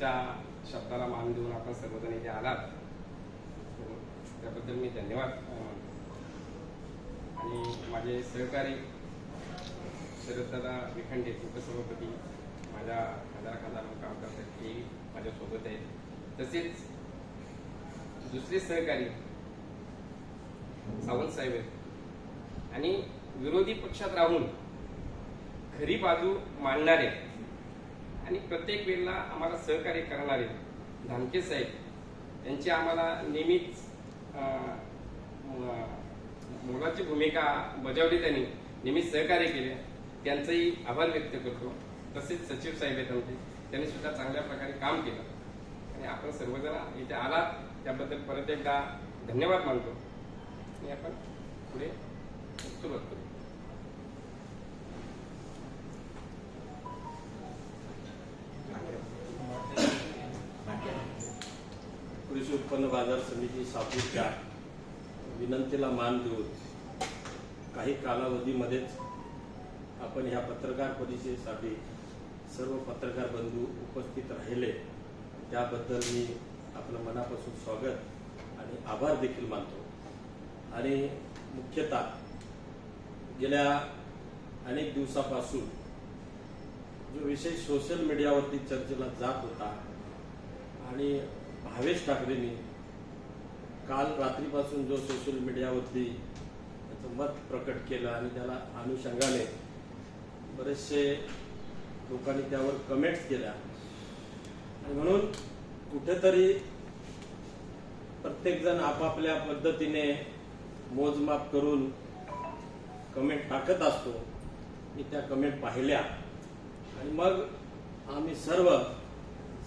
तुमच्या शब्दाला मान देऊन आपण सर्वजण इथे आलात. हो, त्याबद्दल मी धन्यवाद. आणि माझे सहकारी शरददादा विखंडे उपसभापती माझ्या हजार खासदार काम करतात ते माझ्यासोबत आहेत. तसेच दुसरे सहकारी सावंत साहेब आहेत. आणि विरोधी पक्षात राहून खरी बाजू मांडणारे आणि प्रत्येक वेळेला आम्हाला सहकार्य करणारे धामके साहेब यांची आम्हाला नेहमीच मोलाची भूमिका बजावली त्यांनी. नेहमीच सहकार्य केले. त्यांचंही आभार व्यक्त करतो. तसेच सचिव साहेब आहेत आमचे. त्यांनी सुद्धा चांगल्या प्रकारे काम केलं. आणि आपण सर्वजण इथे आलात. त्याबद्दल परत एकदा धन्यवाद मानतो. आणि आपण पुढे सुरुवात बाजार समिती सापूरच्या विनंतीला मान देऊन काही कालावधीमध्येच आपण ह्या पत्रकार परिषदेसाठी सर्व पत्रकार बंधू उपस्थित राहिले. त्याबद्दल मी आपलं मनापासून स्वागत आणि आभार देखील मानतो. आणि मुख्यतः गेल्या अनेक दिवसापासून जो विषय सोशल मीडियावरती चर्चेला जात होता आणि भावेश ठाकरेंनी काल रात्रीपासून जो सोशल मीडियावरती त्याचं मत प्रकट केलं आणि त्याला अनुषंगाने बरेचसे लोकांनी त्यावर कमेंट्स केल्या. आणि म्हणून कुठेतरी प्रत्येकजण आपापल्या पद्धतीने मोजमाप करून कमेंट टाकत असतो. मी त्या कमेंट पाहिल्या. आणि मग आम्ही सर्व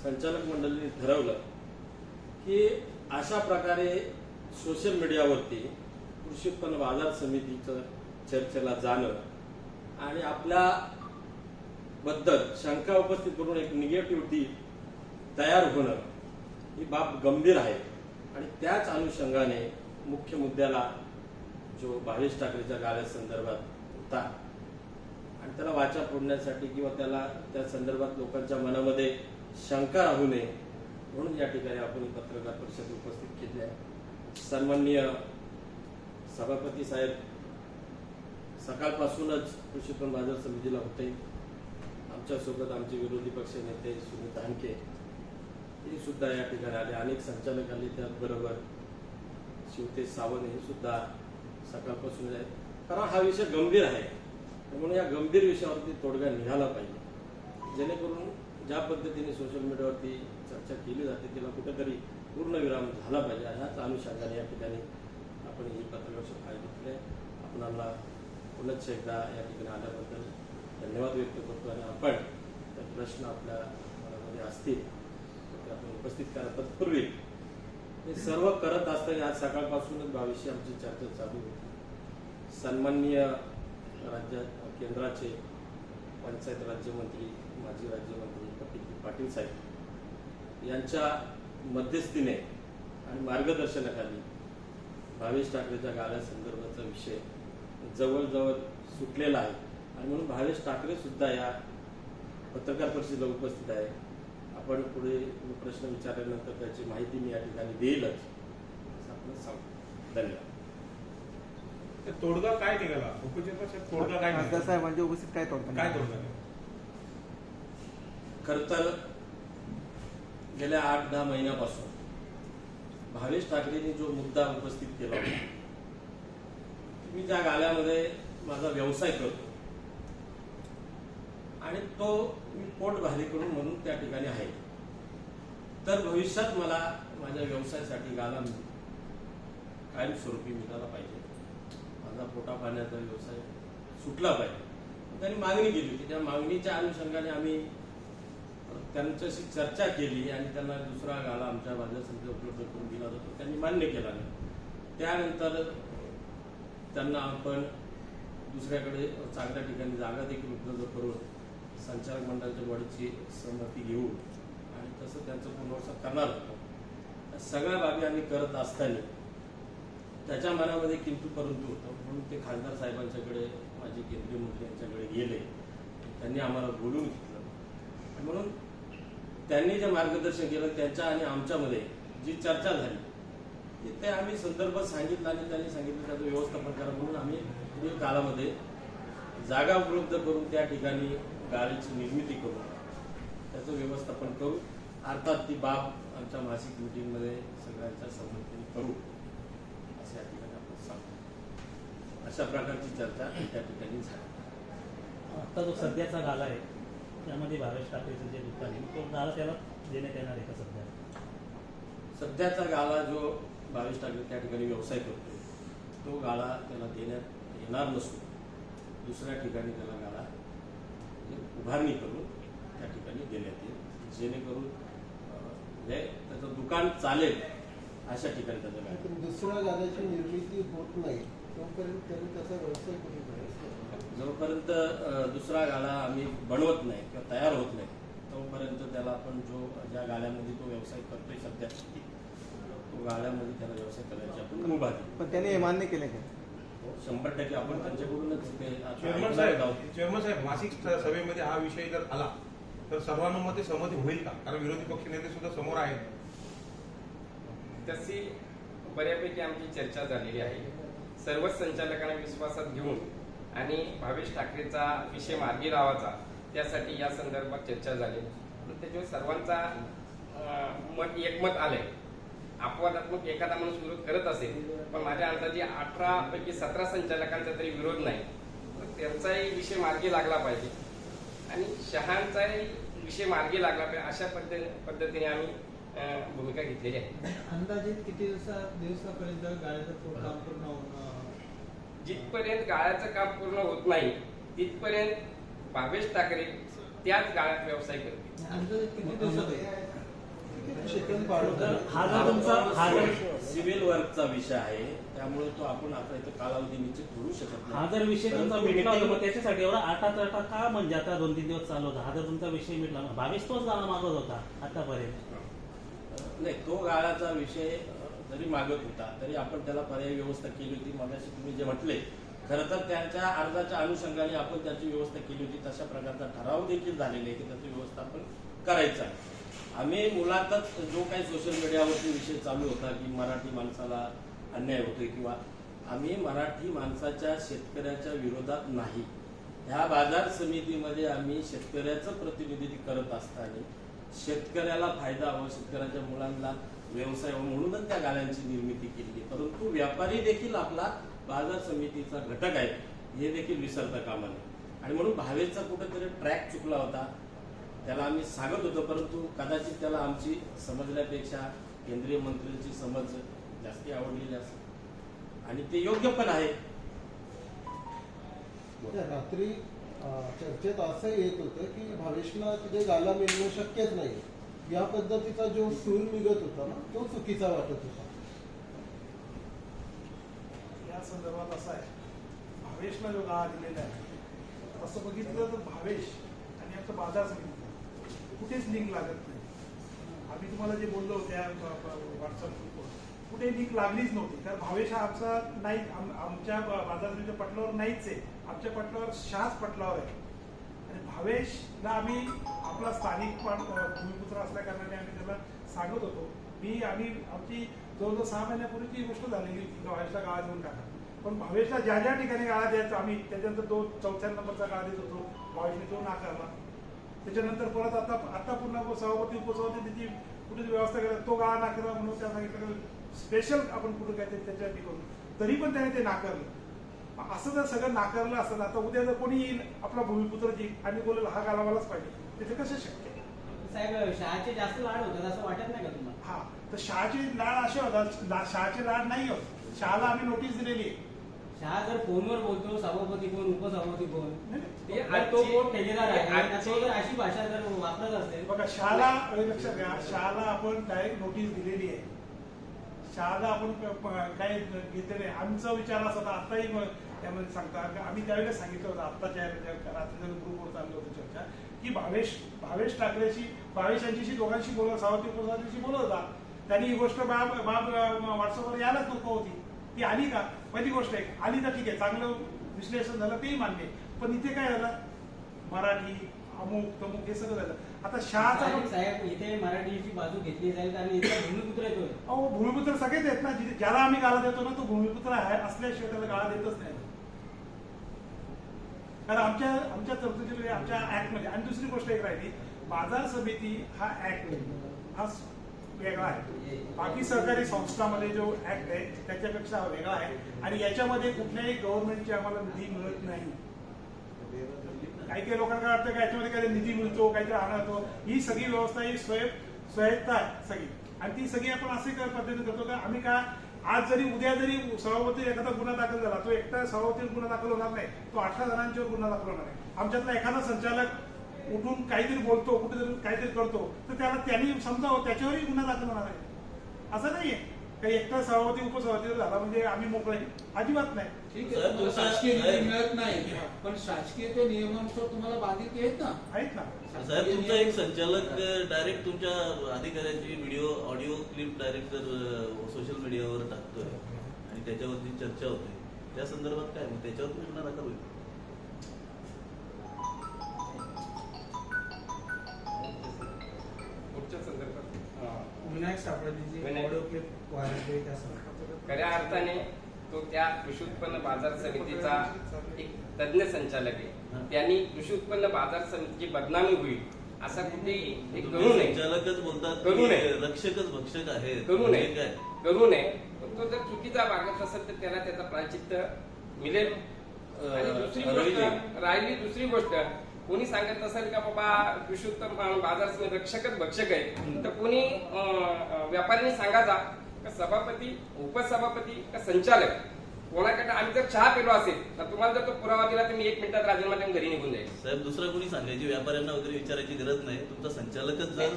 संचालक मंडळीने ठरवलं की अशा प्रकारे सोशल मीडियावरती कृषी उत्पन्न बाजार समितीचं चर्चेला जाणं आणि आपल्या बद्दल शंका उपस्थित करून एक निगेटिव्हिटी तयार होणं ही बाब गंभीर आहे. आणि त्याच अनुषंगाने मुख्य मुद्द्याला जो भावेश ठाकरेच्या गाड्यासंदर्भात होता आणि त्याला वाचा फोडण्यासाठी किंवा त्याला त्या संदर्भात लोकांच्या मनामध्ये शंका राहू नये म्हणून या ठिकाणी आपण पत्रकार परिषद उपस्थित केली आहे. सन्माननीय सभापती साहेब सकाळपासूनच कृषी उत्पन्न बाजार समितीला होते. आमच्यासोबत आमचे विरोधी पक्ष नेते सुनीत दानके हे सुद्धा या ठिकाणी आले. अनेक संचालक आले त्याचबरोबर शिवतेज सावंत हे सुद्धा सकाळपासून आहेत कारण हा विषय गंभीर आहे. म्हणून या गंभीर विषयावरती तोडगा निघाला पाहिजे. जेणेकरून ज्या पद्धतीने सोशल मीडियावरती चर्चा केली जाते तिला कुठेतरी पूर्णविराम झाला पाहिजे. ह्याच अनुषंगाने या ठिकाणी आपण ही पत्रकार आयोजित केले आपणाला पुनश्च एकदा या ठिकाणी आल्याबद्दल धन्यवाद व्यक्त करतो. आणि आपण त्या प्रश्न आपल्या मनामध्ये असतील तर ते आपण उपस्थित करा. तत्पूर्वी हे सर्व करत असताना आज सकाळपासूनच बावीसशे आमची चर्चा चालू होती. सन्माननीय राज्य केंद्राचे पंचायत राज्यमंत्री माजी राज्यमंत्री कपिल पाटील साहेब. यांच्या मध्यस्थीने आणि मार्गदर्शनाखाली भावेश ठाकरेच्या गाड्यासंदर्भाचा विषय जवळजवळ सुटलेला आहे. आणि म्हणून भावेश ठाकरे सुद्धा या पत्रकार परिषदेला उपस्थित आहे. आपण पुढे प्रश्न विचारल्यानंतर त्याची माहिती मी या ठिकाणी देईलच. असं आपण सांगतो धन्यवाद. तोडगा काय निघाला? तोडगा काय साहेबांच्या उपस्थित काय तोडगा काय तोडगा? खर तर गेल्या आठ दहा महिन्यापासून भावेश ठाकरेंनी जो मुद्दा उपस्थित केला होता मी ज्या गाल्यामध्ये माझा व्यवसाय करतो. आणि तो मी पोट भारी करून म्हणून त्या ठिकाणी आहे. तर भविष्यात मला माझ्या व्यवसायासाठी गाला कायमस्वरूपी मिळाला पाहिजे. माझा पोटा पाण्याचा व्यवसाय सुटला पाहिजे. त्यांनी मागणी केली होती. त्या मागणीच्या अनुषंगाने आम्ही त्यांच्याशी चर्चा केली आणि त्यांना दुसरा गाला आमच्या बाजार उपलब्ध करून दिला जातो त्यांनी मान्य केला नाही त्यानंतर त्यांना आपण दुसऱ्याकडे चांगल्या ठिकाणी जागा देखील उपलब्ध करून संचालक मंडळाच्या बॉडीची संमती घेऊ आणि तसं त्यांचं पुनर्वसन करणार होतो. सगळ्या बाबी आम्ही करत असताना त्याच्या मनामध्ये किंतु परंतु होतं. म्हणून ते खासदार साहेबांच्याकडे माजी केंद्रीय मंत्री यांच्याकडे गेले. त्यांनी आम्हाला बोलून घेतलं. म्हणून त्यांनी जे मार्गदर्शन केलं त्यांच्या आणि आमच्यामध्ये जी चर्चा झाली ती ते आम्ही संदर्भ सांगितला आणि त्यांनी सांगितलं त्याचं व्यवस्थापन करा म्हणून आम्ही पुढील काळामध्ये जागा उपलब्ध करून त्या ठिकाणी गाडीची निर्मिती करू. त्याचं व्यवस्थापन करू. अर्थात ती बाब आमच्या मासिक मिटिंगमध्ये सगळ्यांच्या समर्थन करू असे या ठिकाणी आपण सांगतो. अशा प्रकारची चर्चा त्या ठिकाणी झाली. आता जो सध्याचा गाला आहे त्यामध्ये भावेश ठाकरेचं जे दुकान आहे तो गाला त्याला देण्यात येणार आहे का सध्या? सध्याचा गाळा जो बावीस ठाकरे त्या ठिकाणी व्यवसाय करतो तो गाळा त्याला देण्यात येणार नसून दुसऱ्या ठिकाणी त्याला गाळा म्हणजे उभारणी करून त्या ठिकाणी देण्यात येईल जेणेकरून म्हणजे त्याचं दुकान चालेल अशा ठिकाणी त्याचं दुसऱ्या गाण्याची निर्मिती होत नाही तोपर्यंत त्यांनी त्याचा व्यवसाय करू नये जोपर्यंत दुसरा गाळा आम्ही बनवत नाही किंवा तयार होत नाही तोपर्यंत त्याला आपण जो ज्या गाळ्यामध्ये तो व्यवसाय करतोय सध्या तो गाळ्यामध्ये त्याला व्यवसाय करायची आपण मुभा दिली पण त्याने हे मान्य केले का? शंभर टक्के आपण त्यांच्याकडूनच चेअरमन साहेब. चेअरमन साहेब मासिक सभेमध्ये हा विषय जर आला तर सर्वानुमते सहमती होईल का? कारण विरोधी पक्ष नेते सुद्धा समोर आहेत. तशी बऱ्यापैकी आमची चर्चा झालेली आहे. सर्वच संचालकांना विश्वासात घेऊन आणि भावेश ठाकरेचा विषय मार्गी लावायचा त्यासाठी या संदर्भात चर्चा झाली. आणि त्याच्यावर सर्वांचा मत एकमत आलंय. अपवादात्मक एखादा माणूस विरोध करत असेल पण माझ्या अंदाजे अठरा पैकी सतरा संचालकांचा तरी विरोध नाही. तर त्यांचाही विषय मार्गी लागला पाहिजे. आणि शहांचाही विषय मार्गी लागला पाहिजे अशा पद्धती पद्धतीने आम्ही भूमिका घेतलेली आहे. अंदाजे किती दिवसा दिवसापर्यंत गाड्याचं काम पूर्ण जिथपर्यंत गाळ्याचं काम पूर्ण होत नाही तिथपर्यंत भावेश ठाकरे त्याच गाळ्यात व्यवसाय जर सिव्हिल वर्कचा विषय आहे त्यामुळे तो आपण आता इथं कालावधी निश्चित करू शकत हा जर विषय तुमचा मिटला होता त्याच्यासाठी एवढा आठ आठ आठ का म्हणजे आता दोन तीन दिवस चालू होता हा जर तुमचा विषय मिटला भावेश तोच गाणं मागत होता आतापर्यंत. नाही तो गाळाचा विषय जरी मागत होता तरी आपण त्याला पर्यायी व्यवस्था केली होती. मगाशी तुम्ही जे म्हटले खरं तर त्यांच्या अर्जाच्या अनुषंगाने आपण त्याची व्यवस्था केली होती. तशा प्रकारचा ठराव देखील झालेला आहे की त्याचं व्यवस्थापन करायचं आहे. आम्ही मुलातच जो काही सोशल मीडियावरती विषय चालू होता की मराठी माणसाला अन्याय होतोय किंवा आम्ही मराठी माणसाच्या शेतकऱ्याच्या विरोधात नाही. ह्या बाजार समितीमध्ये आम्ही शेतकऱ्याचं प्रतिनिधित्व करत असताना शेतकऱ्याला फायदा हवा शेतकऱ्याच्या मुलांना व्यवसाय म्हणूनच त्या गाड्यांची निर्मिती केली आहे. परंतु व्यापारी देखील आपला बाजार समितीचा घटक आहे हे देखील विसरता कामा नये. आणि म्हणून भावेचा कुठेतरी ट्रॅक चुकला होता. त्याला आम्ही सांगत होतो परंतु कदाचित त्याला आमची समजण्यापेक्षा केंद्रीय मंत्र्यांची समज जास्ती आवडलेली असते आणि ते योग्य पण आहे. रात्री चर्चेत असं येत होतं की भावेशला तिथे गाला मिळणं शक्यच नाही या पद्धतीचा जो सूर निघत होता ना तो चुकीचा वाटत होता. या संदर्भात असा आहे भावेशला जो गाळा दिलेला आहे असं बघितलं तर भावेश आणि आमचं बाजार समिती कुठेच लिंक लागत नाही. आम्ही तुम्हाला जे बोललो त्या व्हॉट्सअप ग्रुपवर कुठे लिंक लागलीच नव्हती. कारण भावेश हा आमचा नाही आमच्या बाजार समितीच्या पटलावर नाहीच आहे. आमच्या पटलावर शहाच पटलावर आहे. आणि भावेशला आम्ही आपला स्थानिक भूमिपुत्र असल्या कारणाने आम्ही त्याला सांगत होतो. मी आम्ही आमची जवळजवळ सहा महिन्यापूर्वी ती गोष्ट झालेली होती भावेशला गाळा देऊन टाका. पण भावेशला ज्या ज्या ठिकाणी गाळा द्यायचा आम्ही त्याच्यानंतर तो चौथ्या नंबरचा गाळा देत होतो भावेशने तो नाकारला. त्याच्यानंतर परत आता आता पुन्हा सभापती उपसभापती त्याची कुठे व्यवस्था करा तो गाळा नाकारला म्हणून त्या सांगितलं स्पेशल आपण कुठं काय त्याच्यासाठी करू तरी पण त्याने ते नाकारलं. असं जर सगळं नाकारलं असतं आता उद्या जर कोणी येईल आपला भूमिपुत्र जी आणि बोलेल हा गाला मलाच पाहिजे. ते कसं शक्य? साहेब शहाचे जास्त लाड होतात असं वाटत नाही का तुम्हाला? हा तर शहाचे लाड असे होतात शहाचे लाड नाही होत. शहाला आम्ही नोटीस दिलेली आहे. शहा जर फोनवर बोलतो सभापती कोण उपसभापती कोण ते तो कोण ठेकेदार आहे? ते जर अशी भाषा जर वापरत असेल बघा शहाला लक्षात घ्या. शहाला आपण डायरेक्ट नोटीस दिलेली आहे? शहाला आपण काय घेतलेलं आहे? आमचा विचार असा होता. आताही त्यामध्ये सांगता आम्ही त्यावेळेला सांगितलं होतं. आत्ताच्या रात्री ग्रुपवर चाललं होतं चर्चा. की भावेश भावेश ठाकरेशी भावेश यांच्याशी दोघांशी बोलत सावरती प्रसादशी बोलत होता. त्यांनी ही गोष्ट बाब बाब व्हॉट्सअपवर यायलाच नको होती. ती आली का? पहिली गोष्ट आहे आली तर ठीक आहे चांगलं विश्लेषण झालं तेही मान्य. पण इथे काय झालं? मराठी अमुक तमुक हे सगळं झालं. आता शहाचा साहेब इथे मराठीची बाजू घेतली जाईल कारण इथला भूमिपुत्र येतोय. अहो भूमिपुत्र सगळेच आहेत ना जिथे- ज्याला आम्ही गाळा देतो ना तो भूमिपुत्र आहे असल्याशिवाय त्याला गाळा देतच नाही. कारण आमच्या आमच्या तरतुदीमध्ये आमच्या ऍक्टमध्ये आणि दुसरी गोष्ट एक राहिली बाजार समिती हा ऍक्ट हा वेगळा आहे. बाकी सहकारी संस्थामध्ये जो ऍक्ट आहे त्याच्यापेक्षा हा वेगळा आहे. आणि याच्यामध्ये कुठल्याही गव्हर्नमेंटची आम्हाला निधी मिळत नाही. काही काही लोकांना काय वाटतं का याच्यामध्ये काही निधी मिळतो काहीतरी आणतो ही सगळी व्यवस्था ही स्वयं स्वायत्ता आहे सगळी. आणि ती सगळी आपण असे पद्धतीने करतो का आम्ही का आज जरी उद्या जरी सभापती एखादा गुन्हा दाखल झाला तो एकटा सभापतीवर गुन्हा दाखल होणार नाही तो अठरा जणांच्यावर गुन्हा दाखल होणार आहे आमच्यातला एखादा संचालक उठून काहीतरी बोलतो कुठेतरी काहीतरी करतो तर त्याला त्यांनी समजावं त्याच्यावरही गुन्हा दाखल होणार आहे. असं नाहीये. काही एकटा सभापती उपसभापती झाला म्हणजे आम्ही मोकळे. अजिबात नाही. ठीक आहे. तुम्हाला शासकीय निधी मिळत नाही. पण शासकीय ते नियमानुसार तुम्हाला बाधित आहेत ना? आहेत ना. साहेब तुमचा एक संचालक डायरेक्ट तुमच्या अधिकाऱ्याची व्हिडिओ ऑडिओ क्लिप डायरेक्ट जर सोशल मीडियावर टाकतोय आणि त्याच्यावरती चर्चा होते. त्या संदर्भात काय? मग त्याच्यावर तुम्ही होईल विनायक. ऑडिओ क्लिप व्हायरल आहे. खऱ्या अर्थाने तो त्या कृषी उत्पन्न बाजार समितीचा एक तज्ञ संचालक आहे त्यांनी कृषी उत्पन्न बाजार समितीची बदनामी होईल असा कुठेही एक करू नये संचालकच बोलतात करू नये. रक्षकच भक्षक आहेत करू म्हणजे नये काय करू नये पण तो जर चुकीचा वागत असेल तर त्याला त्याचा प्रायचित्त मिळेल आणि दुसरी. गोष्ट राहिली दुसरी गोष्ट कोणी सांगत असेल का बाबा कृषी उत्पन्न बाजार रक्षकच भक्षक आहे? तर कोणी व्यापाऱ्यांनी सांगायचा का सभापती उपसभापती का संचालक? कोणाकडे आम्ही जर चहा पेलो असेल तर तुम्हाला जर तो पुरावा दिला तर मी एक मिनिटात राजीनामा देऊन घरी निघून जाईल. साहेब दुसरं कोणी सांगायची? व्यापाऱ्यांना वगैरे विचारायची गरज नाही. तुमचा संचालकच जर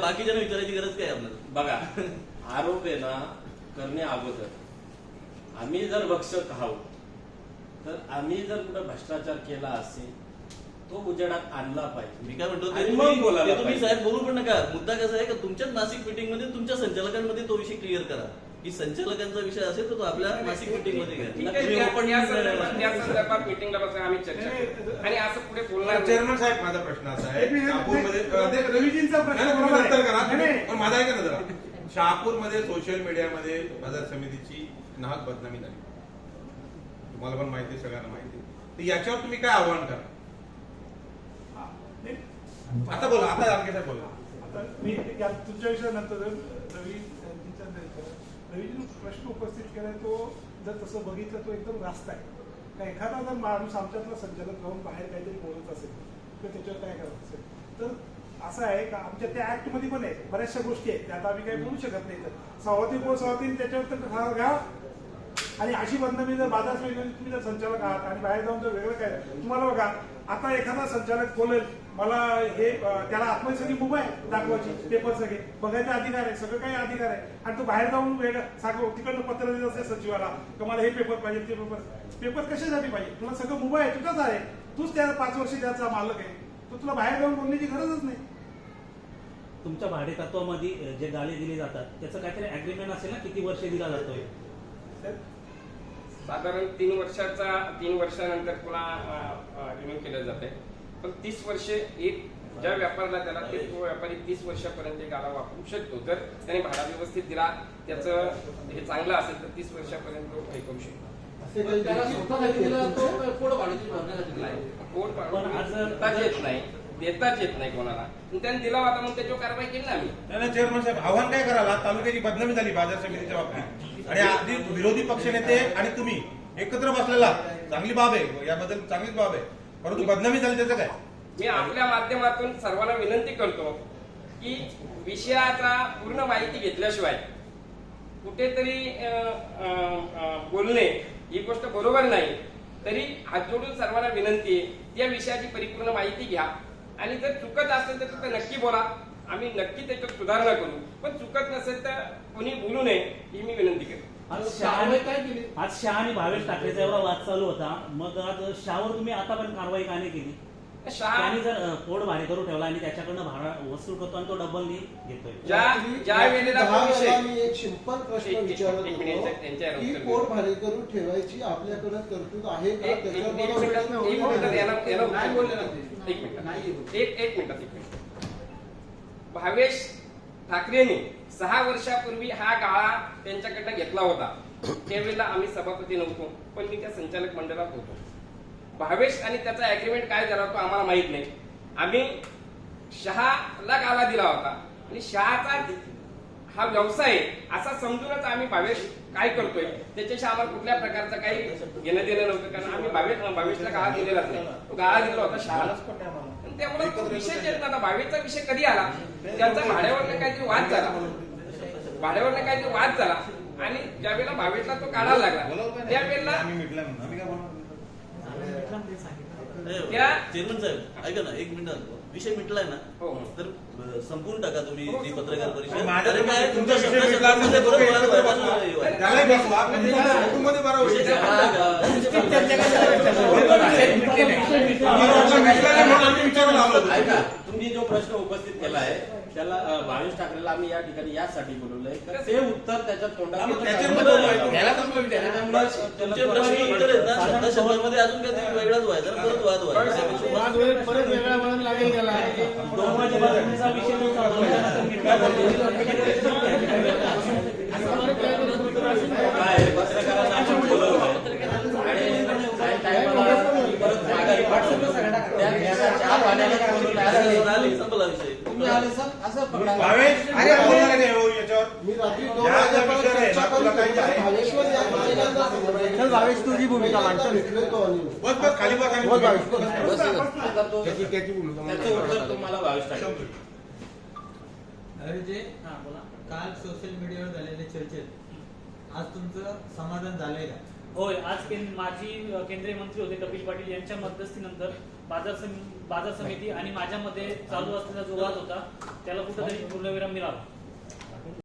बाकीच्यांना विचारायची गरज काय आपल्याला? बघा आरोप आहे ना करणे अगोदर. आम्ही जर भक्षक आहोत तर आम्ही जर कुठं भ्रष्टाचार केला असेल तो उजेडात आणला पाहिजे मी काय म्हणतो ते आणि मग तुम्ही बोलायला ते तुम्ही पाहिजे. साहेब बोलू पण नका मुद्दा कसा आहे का तुमच्याच नाशिक मीटिंगमध्ये तुमच्या संचालकांमध्ये तो विषय क्लिअर करा की संचालकांचा विषय असेल तर तो आपल्या नाशिक मीटिंगमध्ये घ्या ठीक आहे संदर्भात. संदर्भात मिटिंगला बसून आम्ही चर्चा करू आणि असं पुढे बोलणार नाही. चेअरमन साहेब माझा प्रश्न असा आहे शहापूरमध्ये ते रवीजींचा प्रश्न नाही, नाही, बरोबर आहे. नंतर करा नाही. पण माझा ऐका ना जरा शहापूरमध्ये सोशल मीडियामध्ये बाजार समितीची नाहक बदनामी झाली तुम्हाला पण माहिती सगळ्यांना माहिती आहे. तर याच्यावर तुम्ही काय आव्हान करा. आता बोला आता आणखी साहेब बोला. आता मी तुमच्या विषयानंतर रवी यांच्या नंतर रवीजीने प्रश्न उपस्थित केलाय तो जर तसं बघितलं तो एकदम रास्त आहे. का एखादा जर माणूस आमच्यातला संचालक राहून बाहेर काहीतरी बोलत असेल तर त्याच्यावर काय करत असेल? तर असं आहे का आमच्या त्या ऍक्टमध्ये पण आहे बऱ्याचशा गोष्टी आहेत त्या आता आम्ही काही बोलू शकत नाही तर. सभापती उपसभापती त्याच्यावर तर घ्या आणि अशी बंधनी जर बाजार समितीमध्ये तुम्ही जर संचालक आहात आणि बाहेर जाऊन जर वेगळं काय तुम्हाला बघा आता एखादा संचालक बोलेल मला हे त्याला आत्महत्या सगळी मुभा आहे दाखवायची पेपर सगळे. बघायचा अधिकार आहे सगळं काही अधिकार आहे. आणि तो बाहेर जाऊन वेगळं सांग तिकडनं पत्र देत असेल सचिवाला का मला हे पेपर पाहिजे ते पेपर पेपर कशासाठी पाहिजे? तुला सगळं मुभा आहे तुझाच आहे. तूच त्या पाच वर्ष त्याचा मालक आहे. तर तुला बाहेर जाऊन बोलण्याची गरजच नाही. तुमच्या भाडे तत्वामध्ये जे गाळे दिले जातात त्याचं काहीतरी अग्रीमेंट असेल ना किती वर्ष दिला जातोय? साधारण तीन वर्षाचा तीन वर्षानंतर पुन्हा रिन्यू केलं जाते पण तीस वर्षे एक ज्या व्यापाऱ्याला त्याला ते तो व्यापारी तीस वर्षापर्यंत गाला वापरू शकतो. तर त्याने भाडा व्यवस्थित दिला त्याचं हे चांगलं असेल तर तीस वर्षापर्यंत तो हे करू शकतो. असे पण काही त्याला देखील- स्वतःसाठी दिला तो पोट भाड्याची भरण्यासाठी दिला नाही कोण पण आज जर- देताच येत नाही. देताच येत नाही कोणाला. पण त्याने दिला होता म्हणून त्याच्यावर कारवाई केली ना आम्ही. नाही नाही, चेअरमन साहेब आव्हान काय करायला तालुक्याची बदनामी झाली बाजार समितीच्या बाबतीत. आणि आधी विरोधी पक्षनेते आणि तुम्ही एकत्र बसलेला चांगली बाब आहे याबद्दल चांगलीच बाब आहे. परंतु बदनामी झाली त्याचं काय? मी आपल्या माध्यमातून सर्वांना विनंती करतो की विषयाचा पूर्ण माहिती घेतल्याशिवाय कुठेतरी अं, बोलणे ही गोष्ट बरोबर नाही. तरी हात जोडून सर्वांना विनंती आहे त्या विषयाची परिपूर्ण माहिती घ्या. आणि जर चुकत असेल तर तिथं नक्की बोला. आम्ही नक्की त्याच्यात सुधारणा करू. पण चुकत नसेल तर कोणी बोलू नये ही मी विनंती करतो आज कारवाई शहा काय केली? आज शहा आणि भावेश ठाकरेचा एवढा वाद चालू होता. मग आज शहावर तुम्ही आतापर्यंत कारवाई का नाही केली? शहा त्यांनी जर पोट भाडेकरू ठेवला आणि त्याच्याकडनं भाडा वसूल करतो आणि तो डबल घेतोय. ज्या वेळेला मी एक सिंपल प्रश्न विचारत पोट देऊ. भाडेकरू ठेवायची आपल्याकडे तरतूद आहे का? एक- त्याच्यावर मिनिट एक मिनिट. भावेश ठाकरेने सहा वर्षापूर्वी हा गाळा त्यांच्याकडनं घेतला होता. त्यावेळेला आम्ही सभापती नव्हतो पण मी त्या संचालक मंडळात होतो. भावेश आणि त्याचा अग्रीमेंट काय झाला तो आम्हाला माहीत नाही. आम्ही शहाला गाला दिला होता. आणि शहाचा हा व्यवसाय असा समजूनच आम्ही भावेश काय करतोय? त्याच्याशी आम्हाला कुठल्या प्रकारचं काही घेणं देणं नव्हतं कारण आम्ही भावेश भावेशला गाळा दिलेलाच नाही. तो गाळा दिला होता आणि त्यामुळे तो विषय येत नव्हता भावेचा विषय कधी आला? त्यांचा भाड्यावरनं काहीतरी वाद झाला. भाड्यावरनं काहीतरी वाद झाला. आणि ज्या वेळेला भावेशला तो काढायला लागला त्यावेळेला आम्ही मिटला म्हणून. आम्ही काय बोलणार त्या- चेअरमन साहेब ऐका ना एक मिनिट. विषय मिटलाय ना हो हो. तर अ, संपवून टाका तुम्ही हो, ती पत्रकार. परिषद. शब्दाशब्दामध्ये तुम्ही जो प्रश्न उपस्थित केला आहे त्याला भावेश ठाकरेला आम्ही या ठिकाणी यासाठी बोलवलंय. तर ते उत्तर त्याच्या शब्दा शब्दामध्ये अजून काहीतरी वेगळाच व्हायचा परत वाद व्हायचा. वाद होईल परत वेगळा म्हणून लागेल त्याला. असं विषय तुम्ही आले सर असं पकडा. भावेश हो तुझी भूमिका मांड. चल. भेटलोय तो आणि मी. बस बस खाली बस आणि बोल, भावेश, बस, बोल. बस. आता तो- त्याचं उत्तर तुम्हाला भावेश जे बोला. काल सोशल मीडियावर झालेले चर्चेत आज तुमचं समाधान झालंय का? होय आज माजी केंद्रीय मंत्री होते कपिल पाटील यांच्या मध्यस्थीनंतर बाजार समिती बाजार समिती आणि माझ्यामध्ये चालू असलेला जो वाद होता त्याला कुठेतरी पूर्णविराम मिळाला.